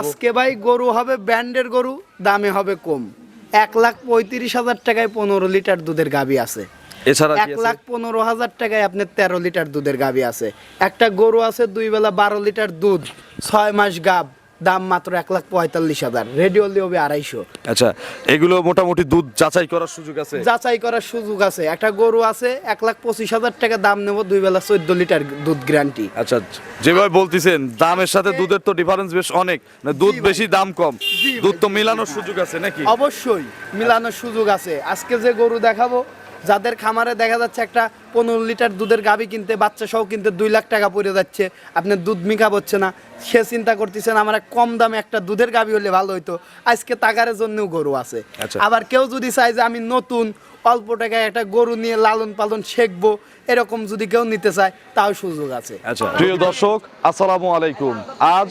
আজকে ভাই গরু হবে ব্র্যান্ডের গরু দামে হবে কম। এক লাখ পঁয়ত্রিশ হাজার টাকায় পনেরো লিটার দুধের গাবি আছে। এছাড়া এক লাখ পনেরো হাজার টাকায় আপনার তেরো লিটার দুধের গাবি আছে। একটা গরু আছে দুই বেলা বারো লিটার দুধ ছয় মাস গাব। দাম মাত্র এক লাখ পঁয়তাল্লিশ হাজার। রেডিও হবে আড়াইশো। আচ্ছা এগুলো মোটামুটি দুধ যাচাই করার সুযোগ আছে? যাচাই করার সুযোগ আছে। একটা গরু আছে এক লাখ পঁচিশ হাজার টাকা দাম নেব দুই বেলা চোদ্দ লিটার দুধ গ্যারান্টি। আচ্ছা যেভাবে বলতেছেন দামের সাথে দুধের তো ডিফারেন্স বেশ অনেক। দুধ বেশি দাম কম। দুধ তো মিলানোর সুযোগ আছে নাকি? অবশ্যই মিলানোর সুযোগ আছে। আজকে যে গরু দেখাবো যাদের খামারে দেখা যাচ্ছে একটা পনেরো লিটার দুধের গাবি কিনতে বাচ্চা সহ কিনতে দুই লাখ টাকা পড়ে যাচ্ছে আপনার দুধ মিকা হচ্ছে না। সে চিন্তা করতেছেন আমার কম দামে একটা দুধের গাবি হলে ভালো হইতো। আজকে তাগারের জন্যও গরু আছে। আচ্ছা। আবার কেউ যদি চায় যে আমি নতুন অল্প টাকায় একটা গরু নিয়ে লালন পালন শিখব এরকম যদি কেউ নিতে চায় তাও সুযোগ আছে। আচ্ছা প্রিয় দর্শক আসসালামু আলাইকুম। আজ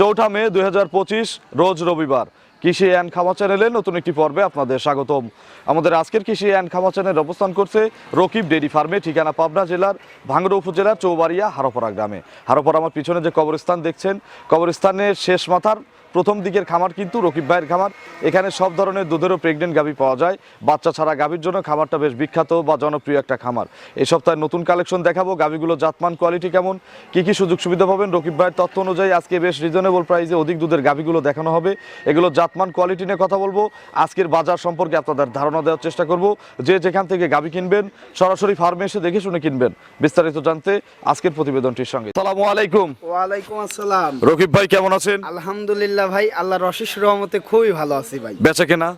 চৌঠা মে দুই হাজার পঁচিশ রোজ রবিবার। কৃষি অ্যান্ড খামা চ্যানেলে নতুন একটি পর্বে আপনাদের স্বাগতম। আমাদের আজকের কৃষি অ্যান্ড খামা চ্যানেল অবস্থান করছে রকিব ডেরি ফার্মে, ঠিকানা পাবনা জেলার ভাঙ্গড়া উপজেলার চৌবাড়িয়া, হারোপাড়া গ্রামে। হারোপাড়া আমার পিছনে যে কবরস্থান দেখছেন, কবরস্থানের শেষ মাথার প্রথম দিকের খামার কিন্তু রকিব ভাইয়ের খামার। এখানে সব ধরনের দুধেরও প্রেগনেন্ট গাভী পাওয়া যায়। বাচ্চা ছাড়া গাভীর জন্য খামারটা বেশ বিখ্যাত বা জনপ্রিয় একটা খামার। এই সপ্তাহে নতুন কালেকশন দেখাবো, গাভীগুলো জাতমান কোয়ালিটি কেমন, কি কি সুযোগ সুবিধা পাবেন রকিব ভাইয়ের তথ্য অনুযায়ী আজকে বেশ রিজনেবল প্রাইসে অধিক দুধের গাভীগুলো দেখানো হবে। এগুলো জাতমান কোয়ালিটি নিয়ে কথা বলব। আজকের বাজার সম্পর্কে আপনাদের ধারণা দেওয়ার চেষ্টা করব যে যেখান থেকে গাভী কিনবেন সরাসরি ফার্মে এসে দেখে শুনে কিনবেন। বিস্তারিত জানতে আজকের প্রতিবেদনটির সঙ্গে। সালামু আলাইকুম। ওয়ালাইকুম আসসালাম। রকিব ভাই কেমন আছেন? আলহামদুলিল্লাহ ভাই আল্লাহর অশেষ রহমতে খুবই ভালো আছি ভাই। বেচা কেনা?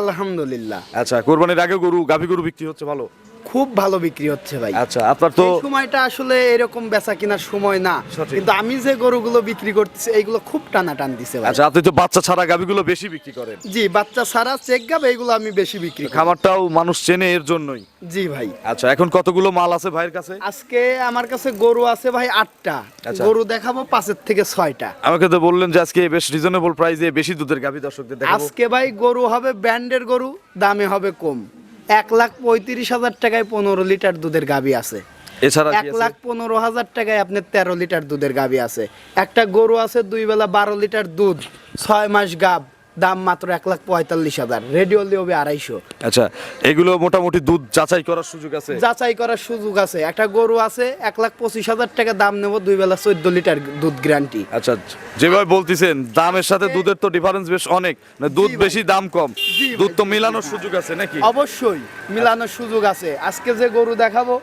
আলহামদুলিল্লাহ। আচ্ছা কোরবানির আগে গরু গাভী গরু বিক্রি হচ্ছে ভালো? খুব ভালো বিক্রি হচ্ছে ভাই। আচ্ছা আপনার তো এই সময়টা আসলে এরকম বেচা কেনার সময় না। কিন্তু আমি যে গরুগুলো বিক্রি করতেছি এইগুলো খুব টানা টান দিছে ভাই। আচ্ছা আপনি তো বাচ্চা ছাড়া গাভীগুলো বেশি বিক্রি করেন। জি বাচ্চা সারা চেক গাব এইগুলো আমি বেশি বিক্রি করি। খামারটাও মানুষ চেনে এর জন্যই। জি ভাই। আচ্ছা এখন কতগুলো মাল আছে ভাইয়ের কাছে? আজকে আমার কাছে গরু আছে ভাই আটটা। আচ্ছা। গরু দেখাবো পাঁচের থেকে ছয়টা। আমাকে তো বললেন যে আজকে বেশ রিজনেবল প্রাইসে বেশি দুধের গাভী দর্শকদের দেখাবো। আজকে ভাই গরু হবে ব্র্যান্ডের গরু দামে হবে কম। এক লাখ পঁয়ত্রিশ হাজার টাকায় পনেরো লিটার দুধের গাবি আছে। এছাড়া এক লাখ পনেরো হাজার টাকায় আপনার তেরো লিটার দুধের গাবি আছে। একটা গরু আছে দুই বেলা বারো লিটার দুধ ছয় মাস গাব। দাম মাত্র এক লাখ পঁয়তাল্লিশ হাজার। রেডিও হবে আড়াইশো। আচ্ছা এগুলো মোটামুটি দুধ যাচাই করার সুযোগ আছে? যাচাই করার সুযোগ আছে। একটা গরু আছে এক লাখ পঁচিশ হাজার টাকা দাম নেব দুই বেলা চোদ্দ লিটার দুধ গ্যারান্টি আচ্ছা যেভাবে বলতেছেন দামের সাথে দুধের তো ডিফারেন্স বেশ অনেক। দুধ বেশি দাম কম। দুধ তো মিলানোর সুযোগ আছে নাকি? অবশ্যই মিলানোর সুযোগ আছে। আজকে যে গরু দেখাবো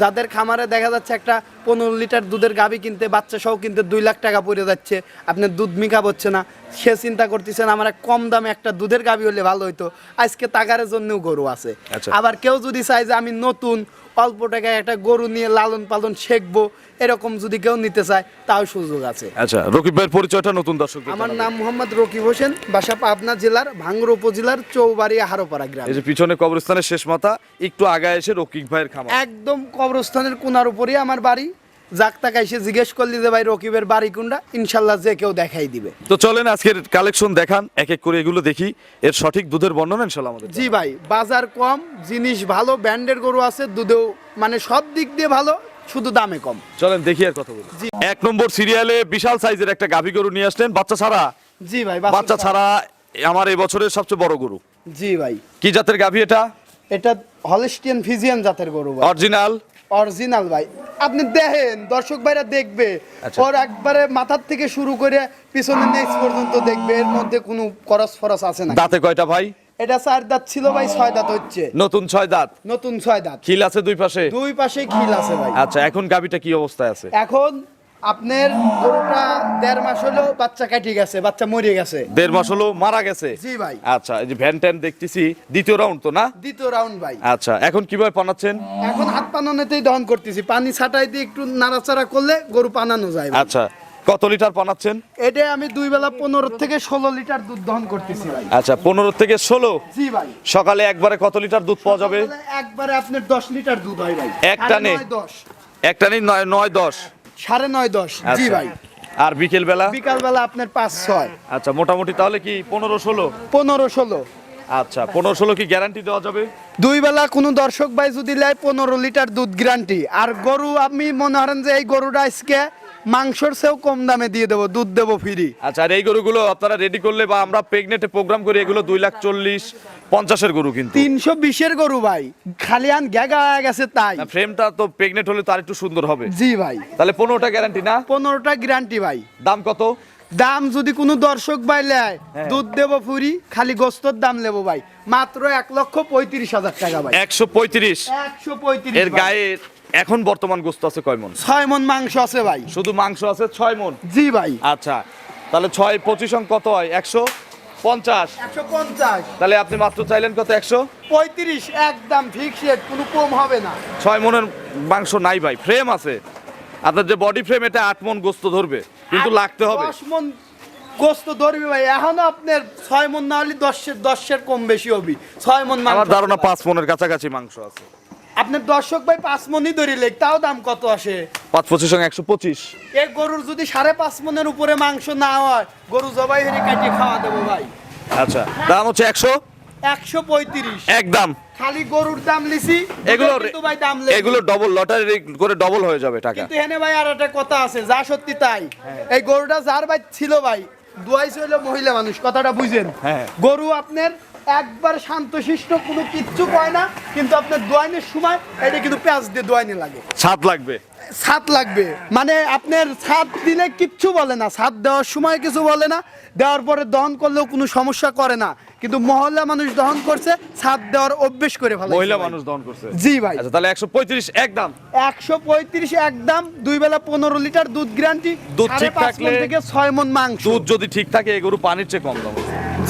যাদের খামারে দেখা যাচ্ছে একটা পনেরো লিটার দুধের গাবি কিনতে বাচ্চা সহ কিনতে দুই লাখ টাকা পড়ে যাচ্ছে। আপনার দুধ মিকা হচ্ছে না। সে চিন্তা করতেছেন আমার কম দামে একটা দুধের গাবি হলে ভালো হইতো। আজকে তাগারের জন্যও গরু আছে। আচ্ছা। আবার কেউ যদি চায় যে আমি নতুন অল্প টাকায় একটা গরু নিয়ে লালন পালন শিখব এরকম যদি কেউ নিতে চায় তাও সুযোগ আছে। আচ্ছা রকিব ভাইয়ের পরিচয়টা নতুন দর্শক আমার নাম মোহাম্মদ রকিব হোসেন বাসা পাবনা জেলার ভাঙ্গুর উপজেলার চৌবাড়িয়া হারোপাড়া গ্রাম। এই যে পিছনে কবরস্থানের শেষ মাথা একটু আগায় এসে রকিব ভাইয়ের খামার। একদম কবরস্থানের কোনার উপরেই আমার বাড়ি। যাক তাকা এসে জিজ্ঞেস করলি যে ভাই রকিবের বাড়ি কোনটা? ইনশাল্লাহ যে কেউ দেখাই দিবে। তো চলেন আজকের কালেকশন দেখান এক এক করে এগুলো দেখি। এর সঠিক দুধের বর্ণনা ইনশাল্লাহ আমাদের জি ভাই বাজার কম জিনিস ভালো ব্র্যান্ডের গরু আছে দুধেও মানে সব দিক দিয়ে ভালো শুধু দামে কম। চলেন দেখি আর কথা বলি। জি। এক নম্বর সিরিয়ালে বিশাল সাইজের একটা গাভী গরু নিয়ে আসলেন বাচ্চা ছাড়া। জি ভাই বাচ্চা ছাড়া। আমার এই বছরের সবচেয়ে বড় গরু। জি ভাই। কি জাতের গাভী এটা? এটা হলিস্টিয়ান ফিজিয়ান জাতের গরু অরিজিনাল অরিজিনাল ভাই। আপনি দেখেন দর্শক ভাইরা দেখবে। আচ্ছা। ওর একবারে মাথার থেকে শুরু করে পিছনের নেক্সট পর্যন্ত দেখবে এর মধ্যে কোনো করস ফরস আছে না। দাঁতে কয়টা ভাই? এটা চার দাঁত ছিল ভাই ছয় দাঁত হচ্ছে। নতুন ছয় দাঁত? নতুন ছয় দাঁত। খিল আছে দুই পাশে? দুই পাশে খিল আছে ভাই। আচ্ছা এখন গাবিটা কি অবস্থায় আছে? এখন আপনার গরুটা দেড় মাস হলো বাচ্চা কাটি গেছে বাচ্চা মরে গেছে। দেড় মাস হলো মারা গেছে? জি ভাই। আচ্ছা এই যে ভ্যান ট্যান দেখতেছি দ্বিতীয় রাউন্ড তো না? দ্বিতীয় রাউন্ড ভাই। আচ্ছা এখন কীভাবে পানাচ্ছেন? এখন হাত পানানোতেই দহন করতেছি পানি ছাটাই দিয়ে একটু নাড়াচাড়া করলে গরু পানানো যায় ভাই। আচ্ছা কত লিটার পানাচ্ছেন? এটা আমি দুই বেলা পনেরো থেকে ষোলো লিটার দুধ দহন করতেছি ভাই। আচ্ছা পনেরো থেকে ষোলো? জি ভাই। সকালে একবারে কত লিটার দুধ পাওয়া যাবে? একবারে আপনার দশ লিটার দুধ হয় ভাই। এক টানে? নয় দশ। একটা নেই নয় নয় দশ। সাড়ে নয় দশ। জি আচ্ছা। ভাই। আর বিকেল বেলা বিকাল বেলা আপনার পাঁচ ছয়। আচ্ছা মোটামুটি তাহলে কি পনেরো ষোলো? পনেরো ষোলো। আচ্ছা পনেরো ষোলো কি গ্যারান্টি দেওয়া যাবে? দুই বেলা কোনো দর্শক ভাই যদি নেয় পনেরো লিটার দুধ গ্যারান্টি আর গরু আপনি মনে করেন যে এই গরুটা আজকে মাংসর চেয়েও কম দামে দিয়ে দেবো দুধ দেবো ফ্রি আচ্ছা আর এই গরুগুলো আপনারা রেডি করলে বা আমরা প্রেগনেটে প্রোগ্রাম করি এগুলো দুই লাখ চল্লিশ পঞ্চাশের গরু কিন্তু। তিনশো বিশের গরু ভাই খালি আন গ্যাগা হয়ে গেছে তাই। ফ্রেমটা তো প্রেগনেট হলে তার একটু সুন্দর হবে। জি ভাই। তাহলে পনেরোটা গ্যারান্টি না? পনেরোটা গ্যারান্টি ভাই। দাম কত? দাম যদি কোনো দর্শক ভাই নেয় হ্যাঁ। দুধ দেবো ফুরি খালি গোস্তর দাম নেব ভাই। মাত্র এক লক্ষ পঁয়ত্রিশ হাজার টাকা ভাই। একশো পঁয়ত্রিশ। একশো পঁয়ত্রিশ এর গায়ে এখন বর্তমান গোস্ত আছে কয় মন? ছয় মন মাংস আছে ভাই। শুধু মাংস আছে ছয় মন? জি ভাই। আচ্ছা তাহলে ছয় পঁচিশ অঙ্ক কত হয়? একশো পঞ্চাশ। একশো পঞ্চাশ। তাহলে আপনি মাত্র চাইলেন কত? একশো? পঁয়ত্রিশ একদম ফিক্স রেট কোনো কম হবে না। ছয় মনের মাংস নাই ভাই ফ্রেম আছে। আপনার যে বডি ফ্রেম এটা আট মন গোস্ত ধরবে কিন্তু লাগতে হবে। দশ মন গোস্ত ধরবি ভাই এখনও আপনার ছয় মন না হলে দশের দশের কম বেশি হবি। ছয় মন আমার ধারণা পাঁচ মনের কাছাকাছি মাংস আছে। আপনার দর্শক ভাই পাঁচ মনই ধরিলে তাও দাম কত আসে? পাঁচ পঁচিশ সঙ্গে একশো পঁচিশ। এই গরুর যদি সাড়ে পাঁচ মনের উপরে মাংস না হয় গরু জবাই হেরে কাটিয়ে খাওয়া দেবো ভাই। আচ্ছা দাম হচ্ছে একশো? একশো পঁয়ত্রিশ। একদম খালি গরুর দাম লিছি এগুলো ভাই দাম এগুলো ডবল লটারি করে ডবল হয়ে যাবে টাকা। কিন্তু এখানে ভাই আর একটা কথা আছে যা সত্যি তাই। এই গরুটা যার ভাই ছিল ভাই দুয়াই ছিল মহিলা মানুষ কথাটা বুঝেন। হ্যাঁ। গরু আপনার একবার শান্তশিষ্ট কোনো কিচ্ছু কয় না কিন্তু আপনার দোয়াইনের সময় এটা কিন্তু পেঁয়াজ দিয়ে দোয়াইনে লাগে। স্বাদ লাগবে। ছাদ লাগবে। মানে আপনার ছাদ দিলে কিচ্ছু বলে না ছাদ দেওয়ার সময় কিছু বলে না দেওয়ার পরে দহন করলেও কোনো সমস্যা করে না। কিন্তু মহল্লা মানুষ দহন করছে ছাদ দেওয়ার অভ্যেস করে ভালো মহিলা মানুষ দহন করছে। জি ভাই। আচ্ছা তাহলে একশো পঁয়ত্রিশ একদম একশো পঁয়ত্রিশ একদম দুই বেলা পনেরো লিটার দুধ গ্যারান্টি দুধ ঠিক থাকলে- মণ থেকে ছয় মন মাংস। দুধ যদি ঠিক থাকে এই গরু পানির চেয়ে কম দাম।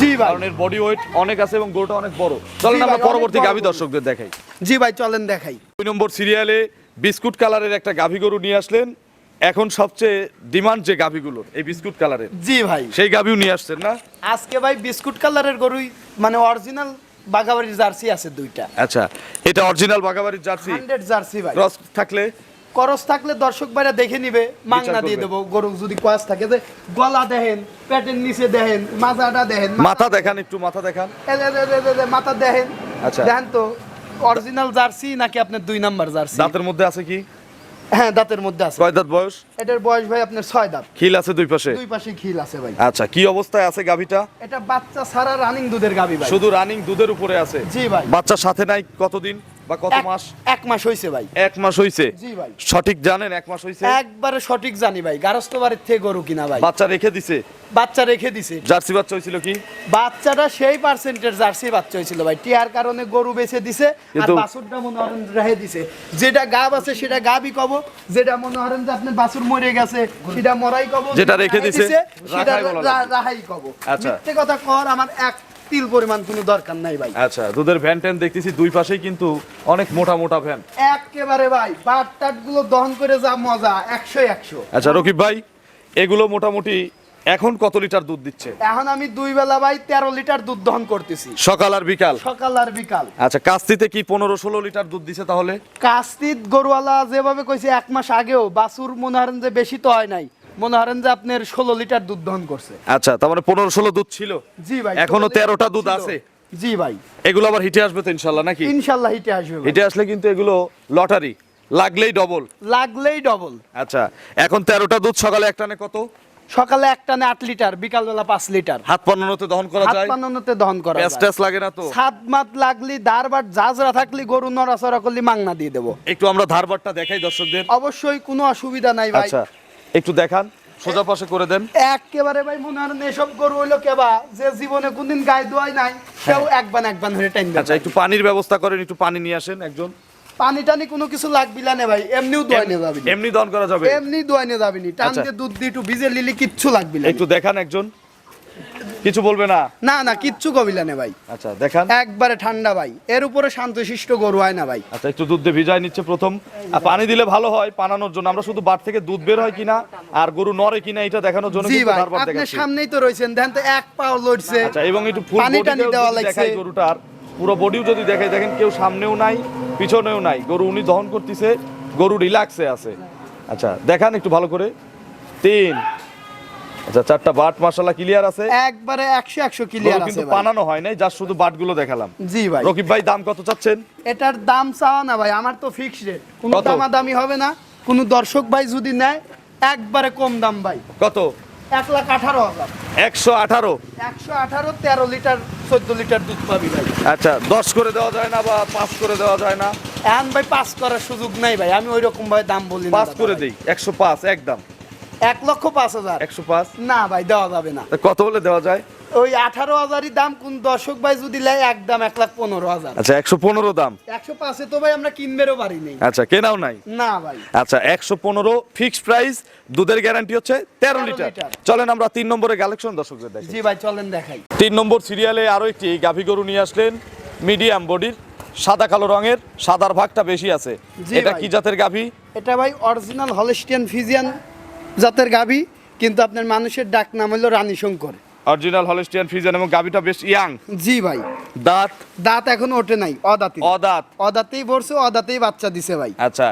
জি ভাই। কারণ এর বডি ওয়েট অনেক আছে এবং গরুটা অনেক বড়। চলেন আমরা পরবর্তী গাভী। দর্শকদের দেখাই। জি ভাই চলেন দেখাই। দুই নম্বর সিরিয়ালে বিস্কুট কালারের একটা গাভী গরু নিয়ে আসলেন। এখন সবচেয়ে ডিমান্ড যে গাভীগুলোর এই বিস্কুট কালারের। জি ভাই। সেই গাভীও নিয়ে আসছেন না? আজকে ভাই বিস্কুট কালারের গরুই মানে অরিজিনাল বাগাবাড়ির জার্সি আছে দুইটা। আচ্ছা এটা অরিজিনাল বাগাবাড়ির জার্সি? হান্ড্রেড জার্সি ভাই। ক্রস থাকলে করস থাকলে দর্শক ভাইরা দেখে নিবে মাংনা দিয়ে। দেবো। গরু যদি কোয়াস থাকে যে গলা দেখেন পেটের নিচে দেখেন মাথাটা দেখেন মাথা দেখান একটু মাথা দেখান। মাথা দেখেন। আচ্ছা। দেখেন তো অরিজিনাল জার্সি নাকি আপনার দুই নাম্বার জার্সি? দাঁতের মধ্যে আছে কি? হ্যাঁ দাঁতের মধ্যে আছে। কয় দাঁত বয়স? এটার বয়স ভাই আপনার ছয় দাঁত। খিল আছে দুই পাশে? দুই পাশে খিল আছে ভাই। আচ্ছা কি অবস্থায় আছে গাভীটা? এটা বাচ্চা সারা রানিং দুধের গাবি ভাই। শুধু রানিং দুধের উপরে আছে। জি ভাই। বাচ্চা সাথে নাই কতদিন? বা কত মাস? এক মাস হয়েছে ভাই। এক মাস হইছে? জি ভাই। সঠিক জানেন এক মাস হইছে? একবারে সঠিক জানি ভাই। গারস্থ বাড়ির থেকে গরু কিনা ভাই। বাচ্চা রেখে দিছে? বাচ্চা রেখে দিছে। জার্সি বাচ্চা হয়েছিল কি? বাচ্চাটা সেই পার্সেন্টের জার্সি বাচ্চা হয়েছিল ভাই। টিয়ার কারণে গরু বেচে দিছে আর বাছুরটা মনে করেন রেখে দিছে। যেটা গাব আছে সেটা গাবই কব। যেটা মনে করেন যে আপনার বাছুর মরে গেছে সেটা মরাই কব। যেটা রেখে দিছে, সেটা রাহাই কব। আচ্ছা। মিথ্যে কথা কর আমার এক তিল পরিমাণ কোনো দরকার নাই ভাই। আচ্ছা দুধের ভ্যান ট্যান দেখতেছি দুই পাশেই কিন্তু অনেক মোটা মোটা ভ্যান একেবারে ভাই বাট টাটগুলো দহন করে যা মজা একশো একশো। আচ্ছা রকিব ভাই এগুলো মোটামুটি এখন কত লিটার দুধ দিচ্ছে? এখন আমি দুই বেলা ভাই তেরো লিটার দুধ দহন করতেছি। সকাল আর বিকাল? সকাল আর বিকাল। আচ্ছা কাস্তিতে কি পনেরো ষোলো লিটার দুধ দিছে তাহলে? কাস্তিত গরুওয়ালা যেভাবে কইছে এক মাস আগেও বাছুর মনে হারেন যে বেশি তো হয় নাই। মনে হারেন যে আপনার ষোলো লিটার দুধ দহন করছে। আচ্ছা তার মানে পনেরো ষোলো দুধ ছিল? জি ভাই এখনও তেরোটা দুধ আছে? জি ভাই। এগুলো আবার হিটে আসবে তো ইনশাল্লাহ নাকি? ইনশাল্লাহ হিটে আসবে হিটে আসলে কিন্তু এগুলো লটারি লাগলেই ডবল লাগলেই ডবল আচ্ছা এখন তেরোটা দুধ সকালে একটানে কত? সকালে এক টানে আট লিটার বিকালবেলা পাঁচ লিটার। হাত পান্নানোতে দহন করা হাত যায় পানানোতে দহন করা যায়। লাগে না তো? সাত মাত লাগলি দার বাট জাজরা থাকলি গরু নড়াচড়া করলি মাংনা দিয়ে দেবো। একটু আমরা ধারবারটা দেখাই দর্শকদের। অবশ্যই কোনো অসুবিধা নাই ভাই। আচ্ছা। একটু দেখান। সোজা পাশে করে দেন। একেবারে ভাই মনে হয় এসব গরু হইল কেবা যে জীবনে কোনদিন গায়ে দোয়াই নাই কেউ একবান একবান হয়ে টাইম আচ্ছা একটু পানির ব্যবস্থা করেন একটু পানি নিয়ে আসেন একজন। পানি টানি কোনো কিছু লাগবি না ভাই এমনিও দোয়াই নিয়ে যাবি এমনি দন করা যাবে। এমনি দোয়াই নিয়ে যাবি টান আচ্ছা। দিয়ে দুধ দিয়ে একটু ভিজে লিলি কিচ্ছু লাগবি না। একটু দেখান একজন। কিছু বলবে না? না না কিচ্ছু কবিলা নে ভাই। আচ্ছা দেখান। একবারে ঠান্ডা ভাই। এর উপরে শান্তশিষ্ট গরু হয় না ভাই। আচ্ছা একটু দুধ দিয়ে ভিজাই নিচ্ছে প্রথম। আর পানি দিলে ভালো হয় পানানোর জন্য। আমরা শুধু বাট থেকে দুধ বের হয় কিনা আর গরু নরে কিনা এটা দেখানোর জন্য জি কিন্তু ভাই বারবার আপনার দেখাচ্ছি। সামনেই তো রয়েছেন। দেখেন তো এক পাও লড়ছে। আচ্ছা এবং একটু ফুল পানি টানি দেওয়া লাগছে। দেখাই গরুটার পুরো বডিও যদি দেখাই দেখেন কেউ সামনেও নাই পিছনেও নাই। গরু উনি দহন করতেছে গরু রিল্যাক্সে আছে। আচ্ছা দেখান একটু ভালো করে। তিন আচ্ছা চারটা বাট মাশাল্লাহ ক্লিয়ার আছে? একবারে একশো একশো গরু ক্লিয়ার আছে কিন্তু। পানানো হয় নাই শুধু বাটগুলো দেখালাম। জি ভাই। রকিব ভাই দাম কত চাচ্ছেন? এটার দাম চাওয়া না ভাই আমার তো রেট কোনো দামাদামি হবে না কোনো দর্শক ভাই যদি নেয় একবারে কম দাম ভাই। কত? এক লাখ আঠারো হাজার। একশো আঠারো? একশো আঠারো তেরো লিটার চোদ্দ লিটার দুধ পাবি ভাই। আচ্ছা দশ করে দেওয়া যায় না বা পাঁচ করে দেওয়া যায় না? এখন ভাই পাস করার সুযোগ নাই ভাই আমি ওই রকম ভাবে দাম বলি পাঁচ করে। দিই একশো পাঁচ একদম। এক লক্ষ পাঁচ হাজার। একশো পাঁচ? না ভাই দেওয়া যাবে না। কত হলে দেওয়া যায়? ওই আঠারো হাজারই দাম কোন দর্শক ভাই যদি লেয় একদম এক লাখ পনেরো হাজার। আচ্ছা একশো পনেরো দাম। একশো পাঁচে তো ভাই আমরা কিনবেরও পারি নেই। আচ্ছা কেনাও নাই? না ভাই। আচ্ছা একশো পনেরো ফিক্সড প্রাইস দুধের গ্যারান্টি হচ্ছে তেরো লিটার। চলেন আমরা তিন নম্বরে কালেকশন দর্শকদের দেখি জি ভাই চলেন দেখাই। তিন নম্বর সিরিয়ালে আরও একটি গাভী গরু নিয়ে আসলেন মিডিয়াম বডির সাদা কালো রঙের সাদার ভাগটা বেশি আছে। এটা কি জাতের গাভী? এটা ভাই অরিজিনাল হলেস্টিয়ান ফিজিয়ান জাতের গাভী কিন্তু আপনার মানুষের ডাক নাম হলো Rani Shankar. Original Holstein Friesian এবং গাভীটা বেশ ইয়াং। জি ভাই। দাঁত? দাঁত এখন ওঠে নাই অদাতি। অদাঁত? অদাতেই ভরছে অদাতেই বাচ্চা দিছে ভাই। আচ্ছা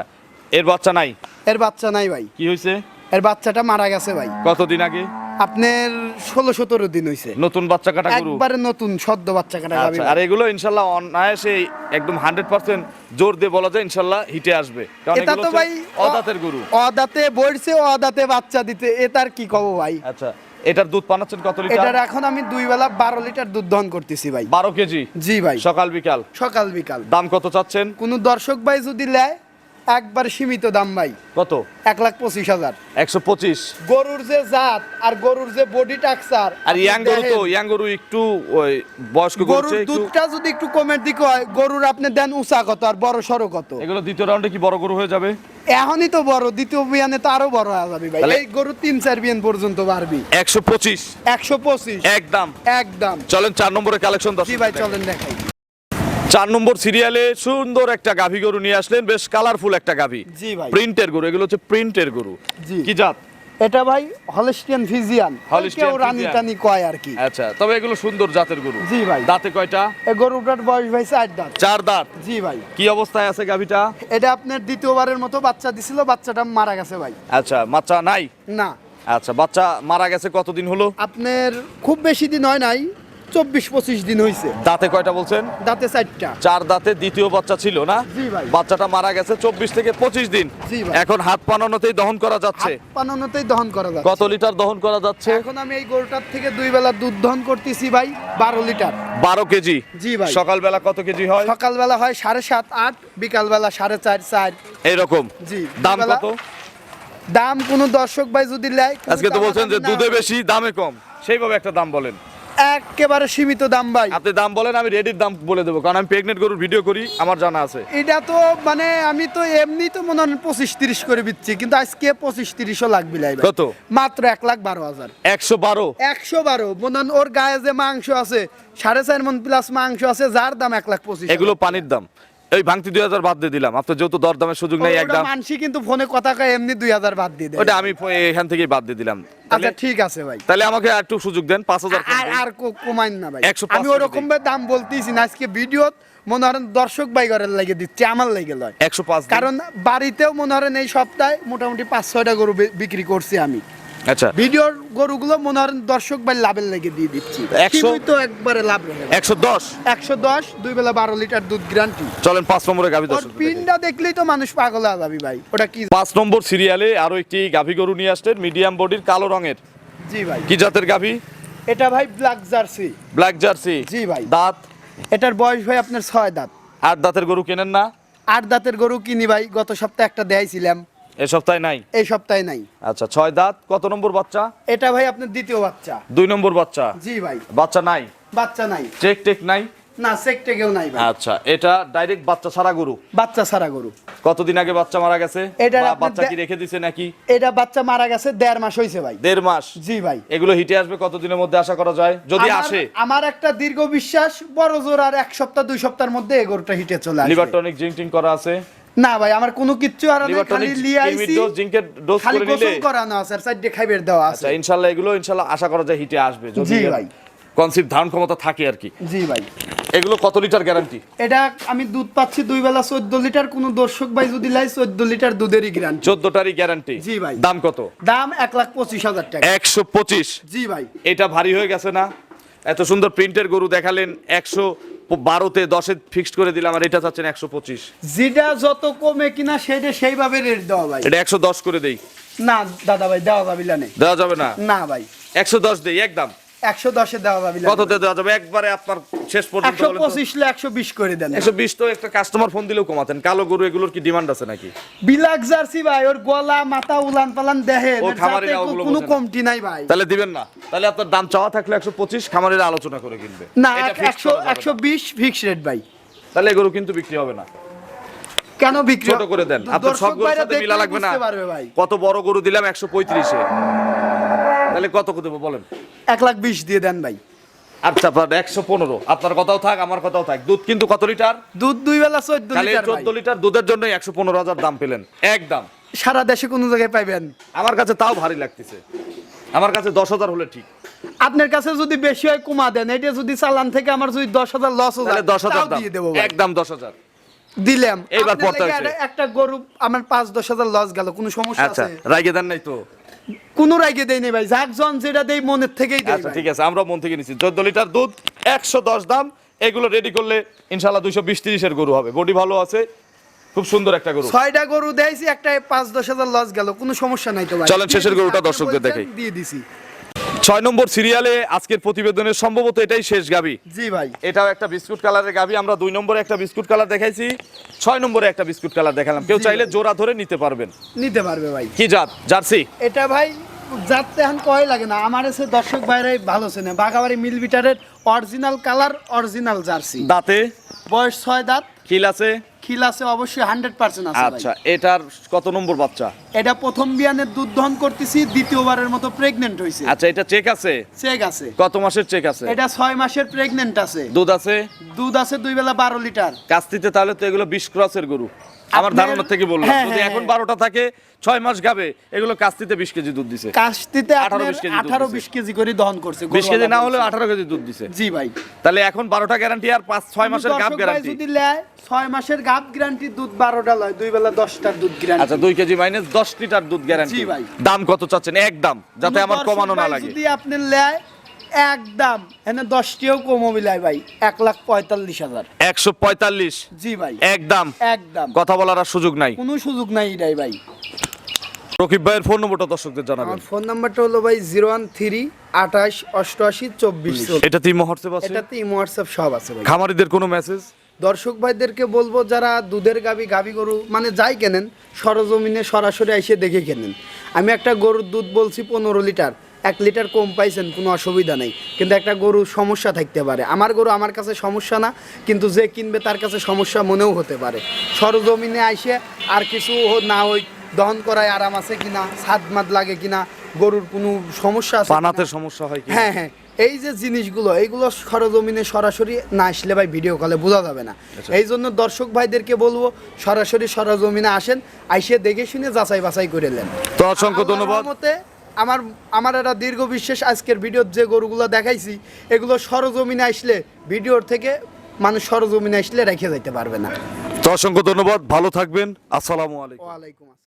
এর বাচ্চা নাই? এর বাচ্চা নাই ভাই। কি হয়েছে এর বাচ্চাটা মারা গেছে ভাই। কতদিন আগে? আপনার ষোলো সতেরো দিন হয়েছে নতুন বাচ্চা কাটা গরু একবারে নতুন সদ্য বাচ্চা কাটা গাবি আচ্ছা আর এগুলো ইনশাল্লাহ অনায়াসে একদম হান্ড্রেড পার্সেন্ট জোর দিয়ে বলা যায় ইনশাল্লাহ হিটে আসবে। এটা তো ভাই অদাঁতের গরু। অদাতে বইছে অদাতে বাচ্চা দিতে। এটার কি কব ভাই? আচ্ছা এটার দুধ পানাচ্ছেন কত লিটার? এটার এখন আমি দুই বেলা বারো লিটার দুধ দহন করতেছি ভাই। বারো কেজি? জি ভাই। সকাল বিকাল? সকাল বিকাল। দাম কত চাচ্ছেন? কোন দর্শক ভাই যদি নেয় একবার সীমিত দাম ভাই। কত? এক লাখ পঁচিশ হাজার। একশো পঁচিশ। গরুর যে জাত আর গরুর যে বডি টাকচার আর ইয়াং গরু তো ইয়াং গরু একটু ওই বয়স্ক গরু গরুর দুধটা যদি একটু কমের দিকে হয় গরুর আপনি দেন উঁচা কত আর বড় সড়ো কত? এগুলো দ্বিতীয় রাউন্ডে কি বড় গরু হয়ে যাবে? এখনই তো বড় দ্বিতীয় বিয়ানে তো আরও বড় হয়ে যাবে ভাই। এই গরু তিন চার বিয়ান পর্যন্ত পারবি একশো পঁচিশ। একশো পঁচিশ। একদম। একদম। চলেন চার নম্বরে কালেকশন দশ ভাই চলেন দেখাই। চার নম্বর সিরিয়ালে সুন্দর একটা গাভী গরু নিয়ে আসলেন বেশ কালারফুল একটা গাভী। জি ভাই। প্রিন্টের গরু এগুলো হচ্ছে প্রিন্টের গরু। জি। কি জাত? এটা ভাই হলস্টিয়ান ফিজিয়ান কেউ রানী টানি কয় আর কি। আচ্ছা তবে এগুলো সুন্দর জাতের গরু। জি ভাই। দাঁতে কয়টা? এ গরুটার বয়স ভাই চার দাঁত। চার দাঁত। জি ভাই। কি অবস্থায় আছে গাভীটা? এটা আপনার দ্বিতীয়বারের মতো বাচ্চা দিছিল বাচ্চাটা মারা গেছে ভাই। আচ্ছা বাচ্চা নাই? না। আচ্ছা বাচ্চা মারা গেছে কতদিন হলো? আপনার খুব বেশি দিন হয় নাই চব্বিশ পঁচিশ দিন হয়েছে দাঁতে কয়টা বলছেন? দাঁতে চারটা। চার দাঁতে দ্বিতীয় বাচ্চা ছিল না? বাচ্চাটা মারা গেছে চব্বিশ থেকে পঁচিশ দিন। এখন হাত পানানোতেই দহন করা যাচ্ছে। পানানোতেই দহন করা যাচ্ছে। কত লিটার দহন করা যাচ্ছে? এখন আমি এই গরুটার থেকে দুই বেলা দুধ দহন করতেছি ভাই বারো লিটার। বারো কেজি? জি ভাই। সকালবেলা কত কেজি হয়? সকালবেলা হয় সাড়ে সাত আট বিকালবেলা সাড়ে চার চার। এইরকম। জি দাম কত? দাম কোন দর্শক ভাই যদি নেয় আজকে তো বলছেন যে দুধে বেশি দামে কম। সেইভাবে একটা দাম বলেন। একেবারে সীমিত দাম ভাই। আপনি দাম বলেন আমি রেডির দাম বলে দেবো কারণ আমি প্রেগনেন্ট গরুর ভিডিও করি আমার জানা আছে। এটা তো মানে আমি তো এমনি তো মনে হয় পঁচিশ তিরিশ করে দিচ্ছি কিন্তু আজকে পঁচিশ তিরিশও লাগবে লাই। কত? মাত্র এক লাখ বারো হাজার। একশো বারো? একশো বারো। মনে হয় ওর গায়ে যে মাংস আছে সাড়ে চার মন প্লাস মাংস আছে যার দাম এক লাখ পঁচিশ এগুলো পানির দাম। এই ভাঙতি দুই হাজার বাদ দিয়ে দিলাম। আপনার যেহেতু দরদামের সুযোগ নেই একদম মানসি কিন্তু ফোনে কথা কয় এমনি দুই হাজার বাদ দিয়ে দেয়। ওটা আমি এখান থেকেই বাদ দিয়ে দিলাম। আচ্ছা ঠিক আছে ভাই। তাহলে আমাকে আর একটু সুযোগ দেন পাঁচ হাজার আর আর কমাইন না ভাই। 105 আমি ওরকম দাম বলতেছি না আজকে ভিডিও মনে হরেন দর্শক ভাই ঘরের লাগে দিচ্ছে আমার লাগে লয়। একশো পাঁচ কারণ বাড়িতেও মনে হরেন এই সপ্তাহে মোটামুটি পাঁচ ছয়টা গরু বিক্রি করছি আমি। আচ্ছা। ভিডিওর গরুগুলো মনে হরেন দর্শক ভাই লাভের লেগে দিয়ে দিচ্ছি। একশো? তো একবারে লাভ একশো দশ? একশো দশ দুই বেলা বারো লিটার দুধ গ্যারান্টি চলেন পাঁচ নম্বরে গাভী দর্শক পিনটা দেখলেই তো মানুষ পাগল হয়ে ভাই। ওটা কি? পাঁচ নম্বর সিরিয়ালে আরও একটি গাভী গরু নিয়ে আসলেন মিডিয়াম বডির কালো রঙের। জি ভাই। কি জাতের গাভী? এটা ভাই ব্ল্যাক জার্সি ব্ল্যাক জার্সি জি ভাই। দাঁত? এটার বয়স ভাই আপনার ছয় দাঁত। আট দাঁতের গরু কেনেন না? আট দাঁতের গরু কিনি ভাই গত সপ্তাহে একটা দেয়াইছিলাম। এ সপ্তাহে নাই? এই সপ্তাহে নাই। আচ্ছা ছয় দাঁত কত নম্বর বাচ্চা? এটা ভাই আপনার দ্বিতীয় বাচ্চা। দুই নম্বর বাচ্চা? জি ভাই। বাচ্চা নাই? বাচ্চা নাই। চেক টেক নাই? না সেকটে কেউ নাই ভাই। আচ্ছা এটা ডাইরেক্ট বাচ্চা ছাড়া গরু? বাচ্চা সারা গরু। কতদিন আগে বাচ্চা মারা গেছে? আপনার বাচ্চা কি রেখে দিছে নাকি? এটা বাচ্চা মারা গেছে দেড় মাস হয়েছে ভাই। দেড় মাস? জি ভাই। এগুলো হিটে আসবে কতদিনের মধ্যে আশা করা যায়? যদি আসে। আমার একটা দীর্ঘ বিশ্বাস বড় জোর আর এক সপ্তাহ দুই সপ্তাহের মধ্যে এই গরুটা হিটে চলে লিভার আসবে টনিক জিঙ্ক টিং করা আছে। না ভাই আমার কোনো কিচ্ছু আর লিভার খালি লিয়ে আইছি ডোজ জিঙ্কের ডোজ খালি গোসল করানো আছে আর সাইডে খাইবের দেওয়া আছে। আচ্ছা ইনশাআল্লাহ এগুলো ইনশাআল্লাহ আশা করা যায় হিটে আসবে। যদি জি ভাই। কনসিভ ধারণ ক্ষমতা থাকে আর কি। জি ভাই। এগুলো কত লিটার গ্যারান্টি এটা আমি দুধ পাচ্ছি দুই বেলা চোদ্দ লিটার কোন দর্শক ভাই যদি লাই চোদ্দ লিটার দুধেরই গ্রান্ট চোদ্দটারই গ্যারান্টি জি ভাই। দাম কত? দাম এক লাখ পঁচিশ হাজার টাকা। একশো পঁচিশ? জি ভাই। এটা ভারী হয়ে গেছে না? এত সুন্দর প্রিন্টের গরু দেখালেন একশো বারোতে দশে ফিক্সড করে দিলাম আর এটা চাচ্ছেন একশো পঁচিশ। যেটা যত কমে কিনা সেটা সেইভাবে রেট দেওয়া ভাই। এটা একশো দশ করে দেই। না দাদা ভাই দেওয়া যাবে না। দেওয়া যাবে না? না ভাই। একশো দশ দেই একদম। একশো দশে দেওয়া যাবে কততে দেওয়া যাবে? একবারে আপনার শেষ পর্যন্ত একশো পঁচিশ একশো বিশ করে দেন। একশো বিশ তো একটা কাস্টমার ফোন দিলেও কমাতেন। কালো গরু এগুলোর কি ডিমান্ড আছে নাকি? বিলাক জার্সি ভাই ওর গলা মাথা উলান পালান দেহে ও খামারিরা ওগুলো কোনো কমতি নাই ভাই। তাহলে দিবেন না। তাহলে আপনার দাম চাওয়া থাকলে একশো পঁচিশ খামারের আলোচনা করে কিনবে। না একশো। একশো বিশ ফিক্স রেট ভাই। তাহলে এগুলো কিন্তু বিক্রি হবে না। কেন বিক্রি ছোট করে দেন। আপনার সব গরুর সাথে মিলা লাগবে না। ভাই। কত বড় গরু দিলাম একশো পঁয়ত্রিশে। তাহলে কত দেবো বলেন? এক লাখ বিশ দিয়ে দেন ভাই। আচ্ছা আপনার একশো পনেরো। আপনার কথাও থাক আমার কথাও থাক। দুধ কিন্তু কত লিটার? দুধ দুই বেলা চোদ্দ লিটার চোদ্দ লিটার দুধের জন্য একশো পনেরো হাজার দাম পেলেন। একদম। সারা দেশে কোনো জায়গায় পাইবেন? আমার কাছে তাও ভারী লাগতেছে। আমার কাছে দশ হাজার হলে ঠিক। আপনার কাছে যদি বেশি হয় কমা দেন। এটা যদি চালান থেকে আমার যদি দশ হাজার লস তাহলে দশ হাজার দিয়ে দেবো একদম দশ হাজার। দিলাম। এইবার পড়তে একটা- গরু আমার পাঁচ দশ হাজার লস গেল কোনো সমস্যা আচ্ছা আছে? রাইগে দেন নাই তো। কোনো রাইগে দেয় নেই ভাই জন যেটা দেই মনের থেকেই দেয় আচ্ছা ঠিক আছে আমরা মন থেকে নিছি 14 লিটার দুধ একশো দশ দাম এগুলো রেডি করলে ইনশাআল্লাহ দুইশো বিশ তিরিশের গরু হবে। বডি ভালো আছে খুব সুন্দর একটা গরু। ছয়টা গরু দেয়ছি একটা পাঁচ দশ হাজার লস গেল কোনো সমস্যা নাই তো ভাই। চলেন শেষের গরুটা দর্শকদের দেখাই। দিয়ে দিছি। ছয় নম্বর সিরিয়ালে আজকের প্রতিবেদনের সম্ভবত এটাই শেষ গাবি। জি ভাই। এটাও একটা বিস্কুট কালারের গাবি আমরা দুই নম্বরে একটা বিস্কুট কালার দেখাইছি ছয় নম্বরে একটা বিস্কুট কালার দেখালাম। কেউ চাইলে জোড়া ধরে নিতে পারবেন। নিতে পারবে ভাই। কি জাত? জার্সি? এটা ভাই এখন কয় লাগে না আমার এসে দর্শক ভাইরাই ভালো চেনে। মিল বিটারের অরিজিনাল কালার অরিজিনাল জার্সি। দাঁতে? বয়স ছয় দাঁত। খিল আছে? খিল আছে অবশ্যই হান্ড্রেড পার্সেন্ট আছে। আচ্ছা এটার কত নম্বর বাচ্চা? এটা প্রথম বিয়ানের দুধ দহন করতেছি দ্বিতীয়বারের মতো প্রেগনেন্ট হয়েছে আচ্ছা এটা চেক আছে? চেক আছে। কত মাসের চেক আছে? এটা ছয় মাসের প্রেগনেন্ট আছে। দুধ আছে? দুধ আছে দুই বেলা বারো লিটার। কাস্তিতে তাহলে তো এগুলো বিশ ক্রসের গরু। আমার ধারণা থেকে বললাম। হ্যাঁ, যদি হ্যাঁ, এখন হ্যাঁ। বারোটা থাকে ছয় মাস গাবে এগুলো কাস্তিতে বিশ কেজি দুধ দিছে। কাস্তিতে 18 আপনার 20 কেজি দুধ আঠারো দিছে। বিশ কেজি করে দহন করছে বিশ কেজি না বলছে। আঠারো কেজি দুধ দিছে। জি ভাই। তাহলে এখন বারোটা গ্যারান্টি আর পাঁচ ছয় মাসের গাব গ্যারান্টি যদি নেয় ছয় মাসের গাব গ্যারান্টি দুধ বারোটা লয় দুই বেলা দশটার দুধ গ্যারান্টি আচ্ছা দুই কেজি মাইনাস দশ লিটার দুধ গ্যারান্টি দাম কত চাচ্ছেন? একদম যাতে আমার কমানো না লাগে। যদি আপনি একদম এনে দশটিও কমো ভাই এক লাখ পঁয়তাল্লিশ হাজার। একশো পঁয়তাল্লিশ? জি ভাই। একদম একদম কথা বলার আর সুযোগ নাই। কোনো সুযোগ নাই এটাই ভাই। রকিব ভাইয়ের ফোন নম্বরটা দর্শকদের জানাবেন। আমার ফোন নাম্বারটা হলো ভাই জিরো ওয়ান থ্রি আঠাশ অষ্টআশি চব্বিশ এটাতে হোয়াটসঅ্যাপ আছে? এটাতে ইমো হোয়াটসঅ্যাপ সব আছে ভাই। খামারিদের কোনো মেসেজ দর্শক ভাইদেরকে বলব যারা দুধের গাবি গাবি গরু মানে যাই কেনেন সরজমিনে সরাসরি এসে দেখে কেনেন। আমি একটা গরুর দুধ বলছি পনেরো লিটার। এক লিটার কম পাইছেন কোনো অসুবিধা নেই। কিন্তু একটা গরুর সমস্যা থাকতে পারে। আমার গরু আমার কাছে সমস্যা না কিন্তু যে কিনবে তার কাছে সমস্যা মনেও হতে পারে। সরজমিনে আইসে আর কিছু না ওই দহন করায় আরাম আছে কিনা সাদ মাদ লাগে কিনা গরুর কোনো সমস্যা আছে পানাতে সমস্যা হয় হ্যাঁ হ্যাঁ। এই যে জিনিসগুলো এইগুলো সরজমিনে সরাসরি না আসলে ভাই ভিডিও কলে বোঝা যাবে না। এই জন্য দর্শক ভাইদেরকে বলব সরাসরি সরজমিনে আসেন আইসে দেখে শুনে যাচাই বাছাই করে নেন। তো অসংখ্য ধন্যবাদ। আমার আমার একটা দীর্ঘ বিশ্বাস আজকের ভিডিওর যে গরুগুলো দেখাইছি এগুলো সরজমিনে আসলে ভিডিওর থেকে মানুষ সরজমিনে আসলে রেখে যাইতে পারবে না। তো অসংখ্য ধন্যবাদ ভালো থাকবেন আসসালামু আলাইকুম। আসসালাম।